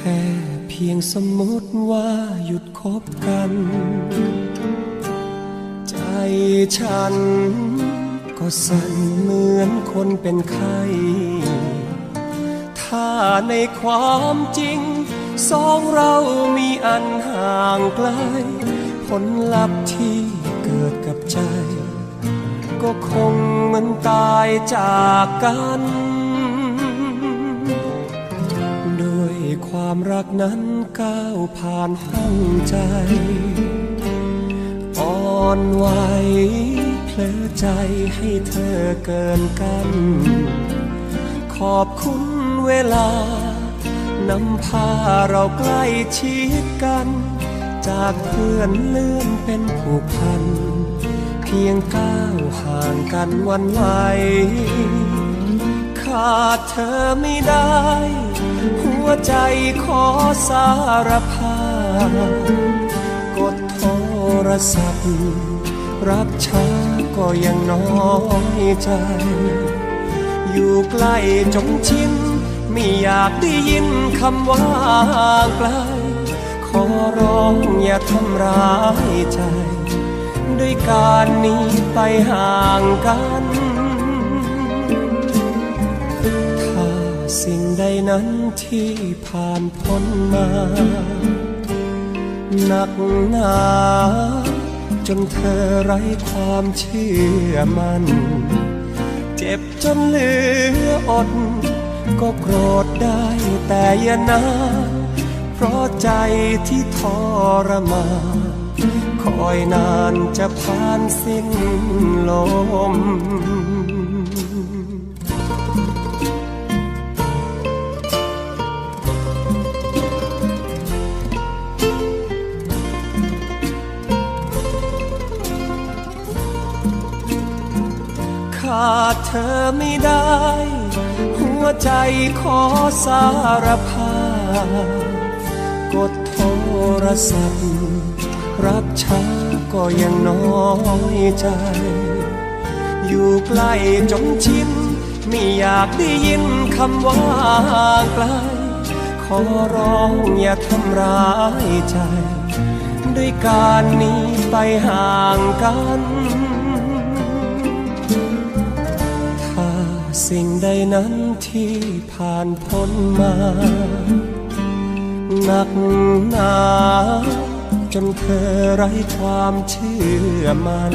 ค่เพียงสมมติว่าหยุดคบกัน ใจฉันก็สั่นเหมือนคนเป็นไข้ถ้าในความจริง สองเรามีอันห่างไกล ผลลัพธ์ที่เกิดกับใจ ก็คงเหมือนตายจากกัน ความรักนั้นก้าวผ่านห้องใจ อ่อนไหวเพลอใจให้เธอเกินกัน ขอบคุณเวลานำพาเราใกล้ชิดกัน จากเพื่อนเลื่อนเป็นผูกพัน เพียงก้าวห่างกันวันไหวขาดเธอไม่ได้ วใจขอสารภาพกดโทรศัพท์ รับช้าก็ยังน้อยใจ อยู่ใกล้จงชินไม่อยากได้ยินคำว่าไกลขอร้องอย่าทำร้ายใจ ด้วยการหนี้ไปห่างกัน สิ่งใดนั้นที่ผ่านพ้นมา หนักหนาจนเธอไร้ความเชื่อมัน่น เจ็บจนเหลืออด ก็โกรธได้แต่อย่านาเพราะใจที่ทรมานคอยนานจะผ่านสิ้นลม ขาดเธอไม่ได้ หัวใจขอสารภาพกดโทรศัพท์ รับช้าก็ยังน้อยใจ อยู่ใกล้จนชินไม่อยากได้ยินคำว่าไกล ขอร้องอย่าทำร้ายใจ ด้วยการหนี้ไปห่างกัน สิ่งใดนั้นที่ผ่านพ้นมาหนักหนาจนเธอไร้ความเชื่อมัน่น